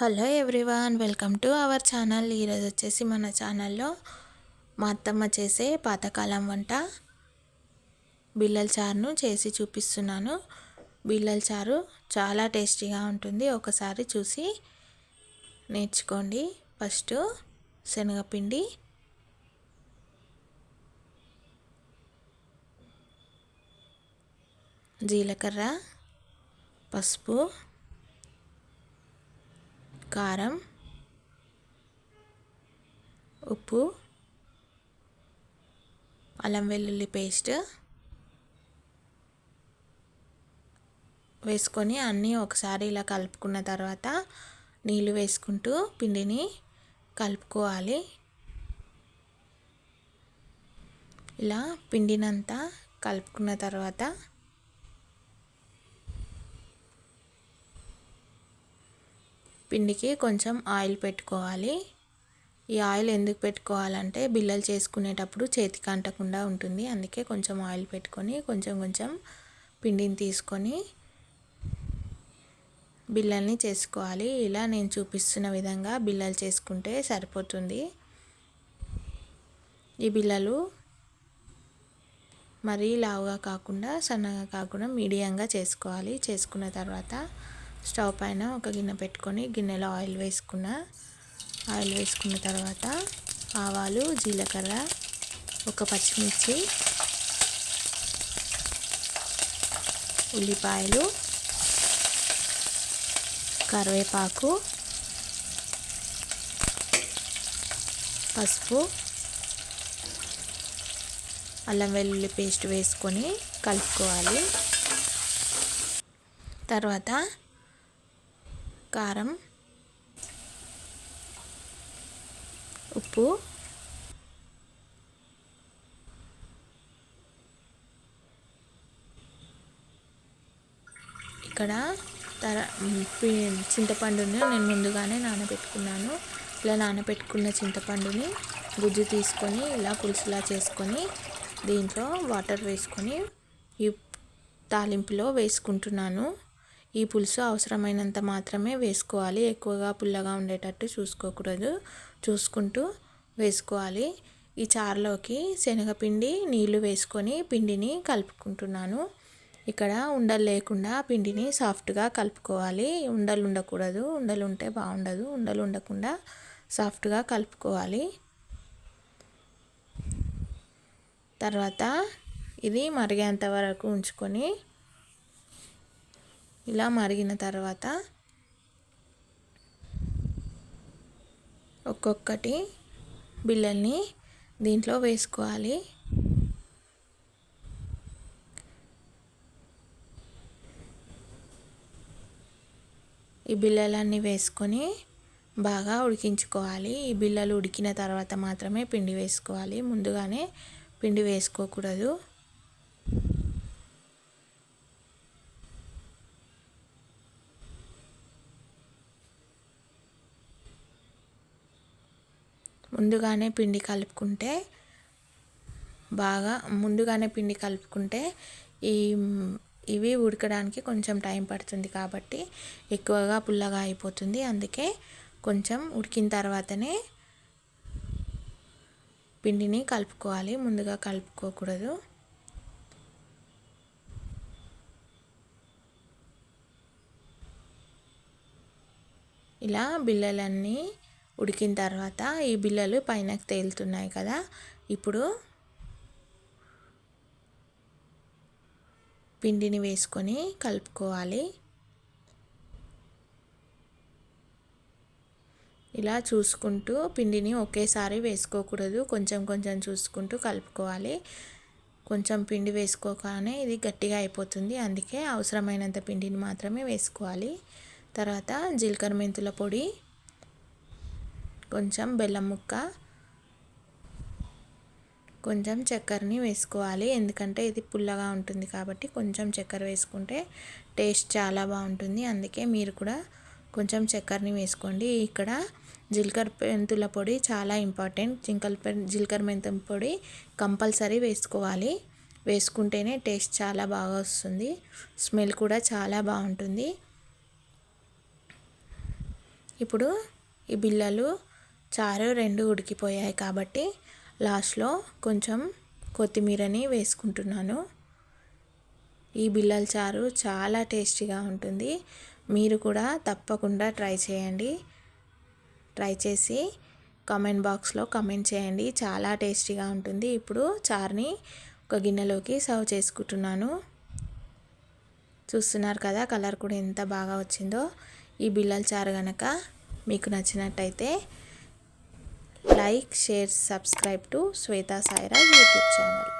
Hello everyone welcome to our channel. ఈరోజు వచ్చేసి మన ఛానల్లో మా అత్తమ్మ చేసే పాతకాలం వంట బిల్లల చారును చేసి చూపిస్తున్నాను. బిల్లల చారు చాలా టేస్టీగా ఉంటుంది. ఒకసారి చూసి నేర్చుకోండి. ఫస్ట్ శనగపిండి జీలకర్ర పసుపు కారం ఉప్పు అల్లం వెల్లుల్లి పేస్ట్ వేసుకొని అన్నీ ఒకసారి ఇలా కలుపుకున్న తర్వాత నీళ్ళు వేసుకుంటూ పిండిని కలుపుకోవాలి. ఇలా పిండినంతా కలుపుకున్న తర్వాత పిండికి కొంచెం ఆయిల్ పెట్టుకోవాలి. ఈ ఆయిల్ ఎందుకు పెట్టుకోవాలంటే బిల్లలు చేసుకునేటప్పుడు చేతికి అంటకుండా ఉంటుంది. అందుకే కొంచెం ఆయిల్ పెట్టుకొని కొంచెం కొంచెం పిండిని తీసుకొని బిల్లల్ని చేసుకోవాలి. ఇలా నేను చూపిస్తున్న విధంగా బిల్లలు చేసుకుంటే సరిపోతుంది. ఈ బిల్లలు మరీ లావుగా కాకుండా సన్నగా కాకుండా మీడియంగా చేసుకోవాలి. చేసుకున్న తర్వాత స్టవ్ పైన ఒక గిన్నె పెట్టుకొని గిన్నెలో ఆయిల్ వేసుకున్న ఆయిల్ వేసుకున్న తర్వాత ఆవాలు జీలకర్ర ఒక పచ్చిమిర్చి ఉల్లిపాయలు కరివేపాకు పసుపు అల్లం వెల్లుల్లి పేస్ట్ వేసుకొని కలుపుకోవాలి. తర్వాత కారం ఉప్పు ఇక్కడ తర చింతపండుని నేను ముందుగానే నానబెట్టుకున్నాను. ఇలా నానబెట్టుకున్న చింతపండుని గుజ్జు తీసుకొని ఇలా పులుసులా చేసుకొని దీంట్లో వాటర్ వేసుకొని ఈ తాలింపులో వేసుకుంటున్నాను. ఈ పులుసు అవసరమైనంత మాత్రమే వేసుకోవాలి. ఎక్కువగా పుల్లగా ఉండేటట్టు చూసుకోకూడదు. చూసుకుంటూ వేసుకోవాలి. ఈ చారులోకి శనగపిండి నీళ్ళు వేసుకొని పిండిని కలుపుకుంటున్నాను. ఇక్కడ ఉండలు లేకుండా పిండిని సాఫ్ట్గా కలుపుకోవాలి. ఉండలు ఉండకూడదు. ఉండలు ఉంటే బాగుండదు. ఉండలు ఉండకుండా సాఫ్ట్గా కలుపుకోవాలి. తర్వాత ఇది మరిగేంత వరకు ఉంచుకొని ఇలా మరిగిన తర్వాత ఒక్కొక్కటి బిళ్ళల్ని దీంట్లో వేసుకోవాలి. ఈ బిళ్ళలన్నీ వేసుకొని బాగా ఉడికించుకోవాలి. ఈ బిళ్ళలు ఉడికిన తర్వాత మాత్రమే పిండి వేసుకోవాలి. ముందుగానే పిండి వేసుకోకూడదు. ముందుగానే పిండి కలుపుకుంటే బాగా ముందుగానే పిండి కలుపుకుంటే ఈ ఇవి ఉడకడానికి కొంచెం టైం పడుతుంది కాబట్టి ఎక్కువగా పుల్లగా అయిపోతుంది. అందుకే కొంచెం ఉడికిన తర్వాతనే పిండిని కలుపుకోవాలి. ముందుగా కలుపుకోకూడదు. ఇలా బిళ్ళలన్నీ ఉడికిన తర్వాత ఈ బిళ్ళలు పైనకు తేలుతున్నాయి కదా. ఇప్పుడు పిండిని వేసుకొని కలుపుకోవాలి. ఇలా చూసుకుంటూ పిండిని ఒకేసారి వేసుకోకూడదు. కొంచెం కొంచెం చూసుకుంటూ కలుపుకోవాలి. కొంచెం పిండి వేసుకోగానే ఇది గట్టిగా అయిపోతుంది. అందుకే అవసరమైనంత పిండిని మాత్రమే వేసుకోవాలి. తర్వాత జీలకర్ర మెంతుల పొడి కొంచెం బెల్లం ముక్క కొంచెం చక్కెరని వేసుకోవాలి. ఎందుకంటే ఇది పుల్లగా ఉంటుంది కాబట్టి కొంచెం చక్కెర వేసుకుంటే టేస్ట్ చాలా బాగుంటుంది. అందుకే మీరు కూడా కొంచెం చక్కెరని వేసుకోండి. ఇక్కడ జీలకర్ర మెంతుల పొడి చాలా ఇంపార్టెంట్. జింకల జీలకర్ర మెంతుల పొడి కంపల్సరీ వేసుకోవాలి. వేసుకుంటేనే టేస్ట్ చాలా బాగా వస్తుంది. స్మెల్ కూడా చాలా బాగుంటుంది. ఇప్పుడు ఈ బిళ్ళలు చారు రెండు ఉడికిపోయాయి కాబట్టి లాస్ట్లో కొంచెం కొత్తిమీరని వేసుకుంటున్నాను. ఈ బిల్లల చారు చాలా టేస్టీగా ఉంటుంది. మీరు కూడా తప్పకుండా ట్రై చేయండి. ట్రై చేసి కామెంట్ బాక్స్లో కమెంట్ చేయండి. చాలా టేస్టీగా ఉంటుంది. ఇప్పుడు చారుని ఒక గిన్నెలోకి సర్వ్ చేసుకుంటున్నాను. చూస్తున్నారు కదా కలర్ కూడా ఎంత బాగా వచ్చిందో. ఈ బిల్లల చారు కనుక మీకు నచ్చినట్టయితే like share subscribe to Shweta Saira YouTube channel.